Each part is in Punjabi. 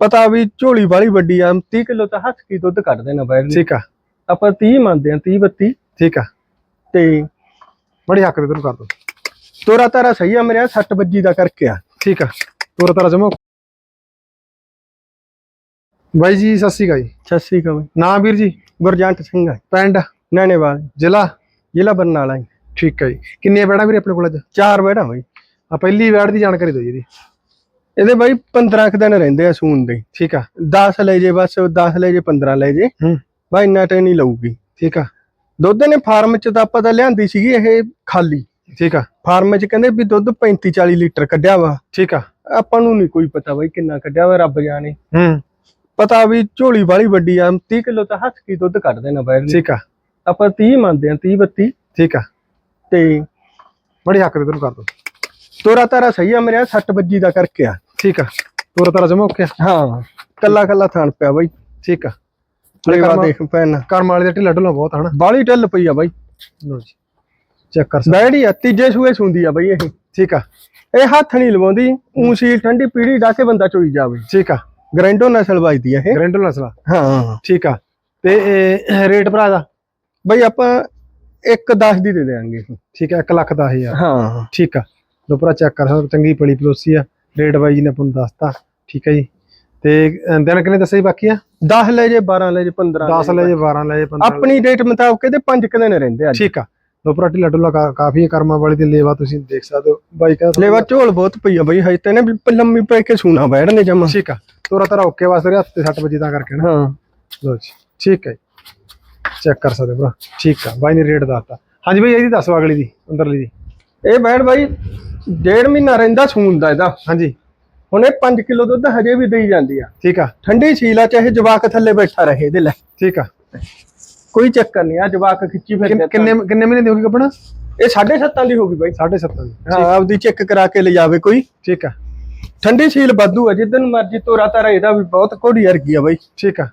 ਪਤਾ ਵੀ ਝੋਲੀ ਵਾਲੀ ਵੱਡੀ ਆ 30 ਕਿਲੋ ਤਾਂ ਹੱਥ ਕੀ ਦੁੱਧ ਕੱਢ ਦੇਣਾ ਬੈਠ ਠੀਕ ਆ। ਆਪਾਂ 30 ਮੰਨਦੇ ਆ 30 32 ਠੀਕ ਆ। ਤੇ ਬੜੀ ਹੱਕ ਦੇ ਤੈਨੂੰ ਕਰ ਦੋ। ਤੋਰਾ ਤਾਰਾ ਸਹੀ ਆ ਮੇਰੇ 60 ਵੱਜੀ ਦਾ ਕਰਕੇ ਆ। ਠੀਕ ਆ। ਤੋਰਾ ਤਾਰਾ ਜਮਾ ਬਾਈ ਜੀ ਸਤਿ ਸ਼੍ਰੀ ਅਕਾਲ ਜੀ। ਸਤਿ ਸ੍ਰੀ ਅਕਾਲ ਬਾਈ। ਨਾਮ ਵੀਰ ਜੀ? ਗੁਰਜੰਟ ਸਿੰਘ ਆ। ਪਿੰਡ? ਨਾਨੇਵਾਲ ਜ਼ਿਲ੍ਹਾ? ਜ਼ਿਲ੍ਹਾ ਬਰਨਾਲਾ ਜੀ। ਠੀਕ ਹੈ ਜੀ। ਕਿੰਨੀਆਂ ਬੈੜਾਂ ਵੀਰੇ ਆਪਣੇ ਕੋਲ ਅੱਜ? ਚਾਰ ਬੈੜਾ ਬਾਈ। ਆ ਪਹਿਲੀ ਬੈੜ ਦੀ ਜਾਣਕਾਰੀ ਦਿਓ ਜੀ ਇਹਦੀ। ਇਹਦੇ ਬਾਈ 15 ਕੁ ਦਿਨ ਰਹਿੰਦੇ ਆ ਸੂਣ ਦੇ ਠੀਕ ਆ? 10 ਲੈ ਜੇ ਬਸ 10 ਲੈ ਜੇ 15 ਲੈ ਜੇ। ਹੂੰ। ਬਾਈ ਇੰਨਾ ਟਾਈਮ ਨਹੀਂ ਲਊਗੀ ਠੀਕ ਆ? ਦੁੱਧ ਨੇ ਫਾਰਮ ਚ ਤਾਂ ਆਪਾਂ ਤਾਂ ਲਿਆਂਦੀ ਸੀਗੀ ਇਹ ਖਾਲੀ ਠੀਕ ਆ? ਫਾਰਮ ਚ ਕਹਿੰਦੇ ਵੀ ਦੁੱਧ 35 40 ਲੀਟਰ ਕੱਢਿਆ ਵਾ ਠੀਕ ਆ? ਆਪਾਂ ਨੂੰ ਨਹੀਂ ਕੋਈ ਪਤਾ ਬਾਈ ਕਿੰਨਾ ਕੱਢਿਆ ਵਾ ਰੱਬ ਜਾਣੇ। ਹੂੰ। ਪਤਾ ਵੀ ਝੋਲੀ ਵਾਲੀ ਵੱਡੀ ਆ 30 ਕਿਲੋ ਤਾਂ ਹੱਥ ਕੀ ਦੁੱਧ ਕੱਢ ਦੇਣਾ ਬੈਠ ਠੀਕ ਆ। ਆਪਾਂ 30 ਮੰਨਦੇ ਆ 30 32 ਠੀਕ ਆ? ਤੇ ਬੜੀ ਹੱਕ ਦੇ ਤੈਨੂੰ ਕਰ ਦੋ। ਤੋਰਾ ਤਾਰਾ ਸਹੀ ਆ ਮੇਰੇ 60 ਵੱਜੀ ਦਾ ਕਰਕੇ ਆ। ਠੀਕ ਆ। ਤੋਰਾ ਤਾਰਾ ਜਮਾ ਓਕੇ ਹਾਂ। ਕੱਲਾ ਕੱਲਾ ਥਾਣ ਪਿਆ ਬਾਈ। ਠੀਕ ਆ। ਲੇਵਾ ਦੇਖ ਪੈਨ ਕਰਮ ਵਾਲੇ ਦਾ ਢਿੱਲਾ ਢੁੱਲਾ ਬਹੁਤ ਹਨਾ। ਬਾਲੀ ਢਿੱਲ ਪਈ ਆ ਬਾਈ। ਲੋ ਜੀ। ਚੈੱਕ ਕਰ ਸਕਦੇ। ਬੈੜੀ ਆ ਤੀਜੇ ਸੂਏ ਸੁੰਦੀ ਆ ਬਾਈ ਇਹ। ਠੀਕ ਆ। ਇਹ ਹੱਥ ਨਹੀਂ ਲਵਾਉਂਦੀ। ਊਂ ਸੀ ਠੰਡੀ ਪੀੜੀ ਡਾ ਕੇ ਬੰਦਾ ਚੋਈ ਜਾਵੇ। ਠੀਕ ਆ। ਗ੍ਰੈਂਡੋ ਨਸਲ ਵੱਜਦੀ ਆ ਇਹ। ਗਰੈਂਡਲ ਨਸਲਾ ਹਾਂ। ਠੀਕ ਆ। ਤੇ ਇਹ ਰੇਟ ਭਰਾ ਦਾ? ਬਈ ਆਪਾਂ 1 10 ਦੀ ਦੇ ਦੇਾਂਗੇ ਠੀਕ ਆ 1 ਲੱਖ ਦਾ ਹਜ਼ਾਰ। ਹਾਂ। ਠੀਕ ਆ। ਭਰਾ ਚੈੱਕ ਕਰ ਸਕਦੇ ਚੰਗੀ ਪਲੀ ਪਲੋਸੀ ਆ। ਰੇਟ ਬਾਈ ਜੀ ਨੇ ਆਪਾਂ ਨੂੰ ਦੱਸਤਾ ਠੀਕ ਆ ਜੀ। ਤੇ ਦਿਨ ਕਿੰਨੇ ਦੱਸੇ ਬਾਕੀ ਆ? 10 ਲੈ ਜੇ 12 ਲੈ ਜੇ 15 10 ਲੈ ਜੇ 12 ਲੈ ਜੇ 15 ਲੈ ਆਪਣੀ ਡੇਟ ਮੁਤਾਬਕ ਇਹਦੇ 5 ਦਿਨ ਰਹਿੰਦੇ ਅੱਜ। ਠੀਕ ਆ। ਲੋ ਭਰਾ ਢਿੱਲਾ ਢੁੱਲਾ ਕਾ- ਕਾਫੀ ਹੈ ਕਰਮਾਂ ਵਾਲੀ ਦੀ ਲੇਵਾ ਤੁਸੀਂ ਦੇਖ ਸਕਦੇ ਹੋ। ਬਾਈ ਕਹਿੰਦਾ ਲੇਵਾ ਝੋਲ ਬਹੁਤ ਪਈ ਆ ਬਈ ਹਜੇ ਤੇ ਨੇ ਲੰਮੀ ਪੈ ਕੇ ਸੂਣਾ ਬੈਠਨੇ ਜਮਾ। ਠੀਕ ਆ। ਤੋਰਾ ਤਾਰਾ ਓਕੇ ਵਾਸਤੇ ਰਿਹਾ ਤੇ 60 ਵਜੇ ਤਾਂ ਕਰਕੇ ਨਾ। ਹਾਂ। ਲੋ ਜੀ ਠੀਕ ਹੈ ਚੈੱਕ ਕਰ ਸਕਦੇ ਹੋ ਭਰਾ। ਠੀਕ ਆ ਬਾਈ ਨੇ ਰੇਟ ਦੱਸਤਾ। ਹਾਂਜੀ ਬਾਈ ਇਹਦੀ ਦੱਸੋ ਅਗਲੀ ਦੀ ਅੰਦਰਲੀ ਦੀ। ਇਹ ਬੈਠ ਬਾਈ। ਡੇਢ ਮਹੀਨਾ ਰਹਿੰਦਾ ਸੂਣ ਦਾ ਇਹਦਾ। ਹਾਂਜੀ। ਹੁਣ ਇਹ 5 ਕਿਲੋ ਦੁੱਧ ਹਜੇ ਵੀ ਦੇਈ ਜਾਂਦੀ ਆ। ਠੀਕ ਆ। ਠੰਡੀ ਛੀਲਾ ਚਾਹੇ ਜਵਾਕ ਥੱਲੇ ਬੈਠਾ ਰਹੇ ਇਹਦੇ ਲੈ। ਠੀਕ ਆ। ਕੋਈ ਚੱਕਰ ਨਹੀਂ ਆ ਜਵਾਕ ਖਿੱਚੀ ਫਿਰਦੇ ਕਿੰਨੇ ਕਿੰਨੇ ਮਹੀਨੇ ਦੀ ਹੋਗੀ ਕੱਪੜਾ? ਇਹ 7.5 ਦੀ ਹੋ ਗਈ ਬਾਈ। 7.5 ਦੀ। ਹਾਂ ਆਪਦੀ ਚੈੱਕ ਕਰਾ ਕੇ ਲਿਜਾਵੇ ਕੋਈ। ਠੀਕ ਆ। ਠੰਡੀ ਛੀਲ ਵਾਧੂ ਆ ਜਿੱਦਨ ਮਰਜ਼ੀ ਤੋਰਾ ਤਾਰਾ ਇਹਦਾ ਵੀ ਬਹੁਤ ਘੋੜੀ ਵਰਗੀ ਆ ਬਾਈ। ਠੀਕ ਆ।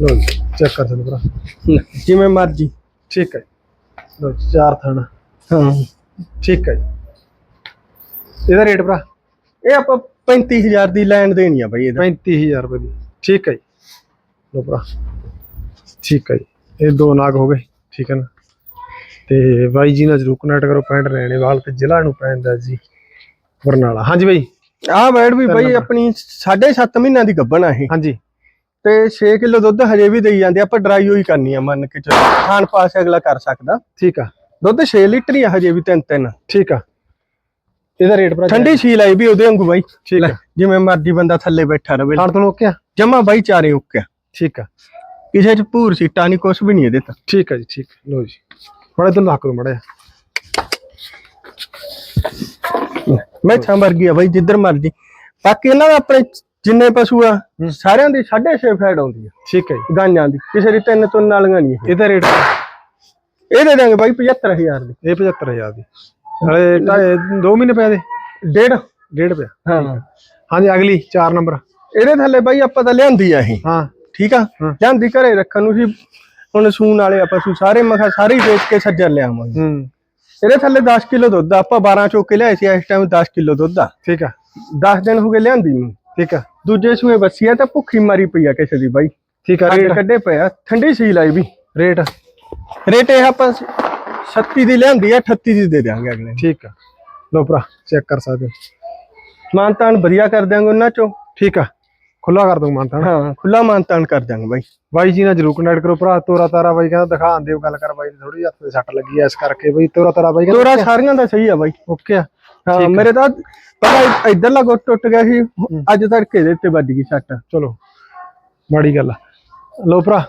ਲੋ ਜੀ ਚੈੱਕ ਕਰ ਸਕਦੇ ਹੋ ਭਰਾ। ਜਿਵੇਂ ਮਰਜ਼ੀ। ਠੀਕ ਹੈ ਲੋ ਚਾਰ ਥਣ। ਹਾਂ। ਠੀਕ ਹੈ ਜੀ। ਇਹਦਾ ਰੇਟ ਭਰਾ? ਇਹ ਆਪਾਂ 35000 ਦੀ ਲੈਣ ਦੇਣੀ ਆ ਬਾਈ ਇਹਦਾ। 35000 ਰੁਪਏ ਦੀ। ਠੀਕ ਹੈ ਜੀ। ਲੋ ਭਰਾ। ਠੀਕ ਹੈ ਜੀ। ਇਹ ਦੋ ਨਾਗ ਹੋ ਗਏ। ਠੀਕ ਹੈ ਨਾ? ਤੇ ਬਾਈ ਜੀ ਨਾਲ ਜਰੂਰ ਕਨੈਕਟ ਕਰੋ ਪਿੰਡ ਰੈਣੇਵਾਲ ਤੇ ਜ਼ਿਲ੍ਹਾ ਨੂੰ ਪੈਂਦਾ ਜੀ ਬਰਨਾਲਾ। ਹਾਂਜੀ ਬਾਈ। ਆਹ ਬੈਡ ਵੀ ਬਾਈ ਆਪਣੀ 7.5 ਮਹੀਨਿਆਂ ਦੀ ਗੱਭਣ ਆ ਇਹ। ਹਾਂਜੀ। ਤੇ 6 ਕਿਲੋ ਦੁੱਧ ਹਜੇ ਵੀ ਦੇਈ ਜਾਂਦੇ ਆਪਾਂ ਡਰਾਈ ਹੋਈ ਕਰਨੀ ਆ ਮੰਨ ਕੇ ਚੱਲੋ। ਖਾਣ ਪਾਸ ਅਗਲਾ ਕਰ ਸਕਦਾ। ਠੀਕ ਆ। ਦੁੱਧ 6 ਲੀਟਰ ਹੀ ਆ ਹਜੇ ਵੀ ਤਿੰਨ ਤਿੰਨ ਠੀਕ ਆ। ਇਹਦਾ ਰੇਟ ਭਰਾ ਠੰਡੀ ਛੀਲ ਆਈ ਵੀ ਉਹਦੇ ਵਾਂਗੂ ਬਾਈ। ਠੀਕ ਆ। ਜਿਵੇਂ ਮਰਜ਼ੀ ਬੰਦਾ ਥੱਲੇ ਬੈਠਾ ਰਵੇ। ਖਾਣ ਤੋਂ ਓਕੇ ਆ? ਜਮਾ ਬਾਈ ਚਾਰੇ ਓਕੇ ਠੀਕ ਆ। ਕਿਸੇ ਚ ਭੂਰ ਸੀਟਾਂ ਨਹੀਂ ਕੁਛ ਵੀ ਨਹੀਂ ਇਹਦੇ ਤਾਂ। ਠੀਕ ਆ ਜੀ ਠੀਕ ਲੋ ਜੀ। ਬੜਾ ਤੁਹਾਨੂੰ ਹੱਕ ਦੋ ਮੜਾ ਮੈਂ ਛਾਂ ਵਰਗੀ ਆ ਬਾਈ ਜਿੱਧਰ ਮਰਜ਼ੀ। ਬਾਕੀ ਇਹਨਾਂ ਦਾ ਆਪਣੇ ਜਿੰਨੇ ਪਸ਼ੂ ਆ ਸਾਰਿਆਂ ਦੀ 6.5 ਫੈਟ ਆਉਂਦੀ ਆ। ਠੀਕ ਹੈ ਜੀ। ਗਾਂਆਂ ਦੀ। ਕਿਸੇ ਦੀ ਤਿੰਨ ਤੋਂ ਨਾਲੀਆਂ ਨਹੀਂ ਇਹ ਇਹਦਾ ਰੇਟ ਇਹ ਦੇ ਦਾਂਗੇ ਬਾਈ 75000 ਦੀ। ਇਹ 75000 ਦੀ। ਢਾਈ- ਦੋ ਮਹੀਨੇ ਪਏ ਦੇ। ਡੇਢ ਡੇਢ ਪਿਆ। ਹਾਂ। ਹਾਂਜੀ ਅਗਲੀ 4 ਨੰਬਰ। ਇਹਦੇ ਥੱਲੇ ਬਾਈ ਆਪਾਂ ਤਾਂ ਲਿਆਂਦੀ ਆ ਇਹ। ਹਾਂ। ਠੀਕ ਆ। ਲਿਆਂਦੀ ਘਰੇ ਰੱਖਣ ਨੂੰ ਸੀ। ਹੁਣ ਸੂਣ ਵਾਲੇ ਆ ਪਸ਼ੂ ਸਾਰੇ ਮਖਾ ਸਾਰੇ ਹੀ ਵੇਚ ਕੇ ਸੱਜਰ ਲਿਆਵਾਂਗੇ। ਹੂੰ। ਇਹਦੇ ਥੱਲੇ 10 ਕਿਲੋ ਦੁੱਧ ਆ। ਆਪਾਂ 12 ਚੋਕ ਲਿਆਏ ਸੀ ਇਸ ਟਾਈਮ 10 ਕਿਲੋ ਦੁੱਧ ਆ। ਠੀਕ ਆ। 10 ਦਿਨ ਹੋ ਗਏ ਲਿਆਂਦੀ ਨੂੰ। ਠੀਕ ਆ। ਦੂਜੇ ਸੂਏ ਬੱਸੀ ਆ ਤਾਂ ਭੁੱਖੀ ਮਾਰੀ ਪਈ ਆ ਕਿਸੇ ਦੀ ਬਾਈ। ਠੀਕ ਆ ਰੇਟ। ਕੱਢੇ ਪਏ ਆ। ਠੰਡੀ ਸੀਲ ਆਈ ਵੀ। ਰੇਟ। ਰੇਟ ਇਹ ਆਪਾਂ 36 ਦੀ ਲਿਆਂਦੀ ਆ 38 ਦੀ ਦੇ ਦਿਆਂਗੇ ਅਗਲੇ ਨੂੰ। ਠੀਕ ਆ। ਲੋ ਭਰਾ ਚੈੱਕ ਕਰ ਸਕਦੇ ਹੋ। ਮਾਨਤਾਨ ਵਧੀਆ ਕਰ ਦਿਆਂਗੇ ਉਹਨਾਂ ਚੋਂ। ਠੀਕ ਆ। ਖੁੱਲਾ ਕਰ ਦੂੰ ਮਾਨਤਾ ਹਾਂ ਖੁੱਲਾ ਮਾਨਤਾਨ ਕਰ ਦਿਆਂਗੇ ਬਾਈ। ਬਾਈ ਜੀ ਨਾਲ ਜਰੂਰ ਕਨੈਕਟ ਕਰੋ ਭਰਾ ਤੋਰਾ ਤਾਰਾ ਬਾਈ ਕਹਿੰਦਾ ਦਿਖਾਣ ਦਿਓ ਗੱਲ ਕਰ ਬਾਈ ਥੋੜੀ ਹੱਥ ਤੇ ਸੱਟ ਲੱਗੀ ਐ ਇਸ ਕਰਕੇ ਬਾਈ ਤੋਰਾ ਤਾਰਾ ਬਾਈ ਤੋਰਾ ਸਾਰੀਆਂ ਦਾ ਸਹੀ ਆ ਬਾਈ। ਓਕੇ ਆ। ਹਾਂ ਮੇਰੇ ਤਾਂ ਪਹਿਲਾਂ ਇਧਰਲਾ ਗੁੱਟ ਟੁੱਟ ਗਿਆ ਸੀ ਅੱਜ ਤੜਕੇ ਦੇ ਉੱਤੇ ਵੱਜ ਗਈ ਸੱਟ। ਚਲੋ ਮਾੜੀ ਗੱਲ ਆ। ਲੋ ਭਰਾ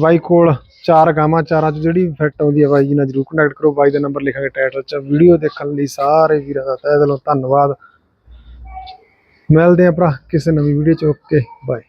ਬਾਈ ਕੋਲ ਚਾਰ ਗਾਵਾਂ, ਚਾਰਾਂ ਚ ਜਿਹੜੀ ਫਿੱਟ ਆਉਂਦੀ ਹੈ ਬਾਈ ਜੀ ਨਾਲ ਜਰੂਰ ਕੰਟੈਕਟ ਕਰੋ। ਬਾਈ ਦਾ ਨੰਬਰ ਲਿਖਾਂਗੇ ਟਾਈਟਲ ਚ। ਵੀਡੀਓ ਦੇਖਣ ਲਈ ਸਾਰੇ ਵੀਰਾਂ ਦਾ ਤਹਿ ਦਿਲੋਂ ਧੰਨਵਾਦ। ਮਿਲਦੇ ਆ ਭਰਾ ਕਿਸੇ ਨਵੀਂ ਵੀਡੀਓ ਚ। Okay bye